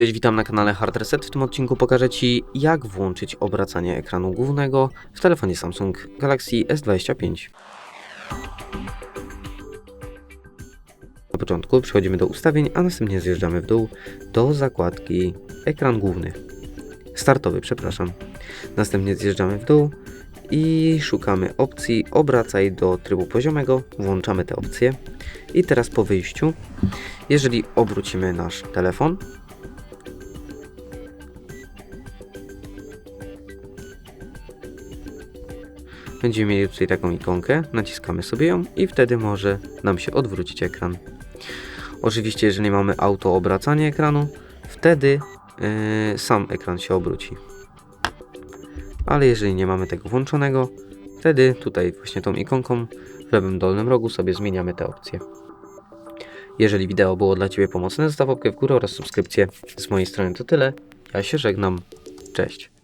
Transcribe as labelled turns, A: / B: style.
A: Cześć, witam na kanale Hard Reset. W tym odcinku pokażę Ci, jak włączyć obracanie ekranu głównego w telefonie Samsung Galaxy S25. Na początku przechodzimy do ustawień, a następnie zjeżdżamy w dół do zakładki ekran główny. Startowy, przepraszam. Następnie zjeżdżamy w dół i szukamy opcji obracaj do trybu poziomego. Włączamy tę opcję. I teraz po wyjściu, jeżeli obrócimy nasz telefon, Będziemy mieli tutaj taką ikonkę, naciskamy sobie ją i wtedy może nam się odwrócić ekran. Oczywiście, jeżeli mamy auto obracanie ekranu, wtedy yy, sam ekran się obróci. Ale jeżeli nie mamy tego włączonego, wtedy tutaj właśnie tą ikonką w lewym dolnym rogu sobie zmieniamy te opcje. Jeżeli wideo było dla Ciebie pomocne, zostaw łapkę w górę oraz subskrypcję. Z mojej strony to tyle. Ja się żegnam. Cześć.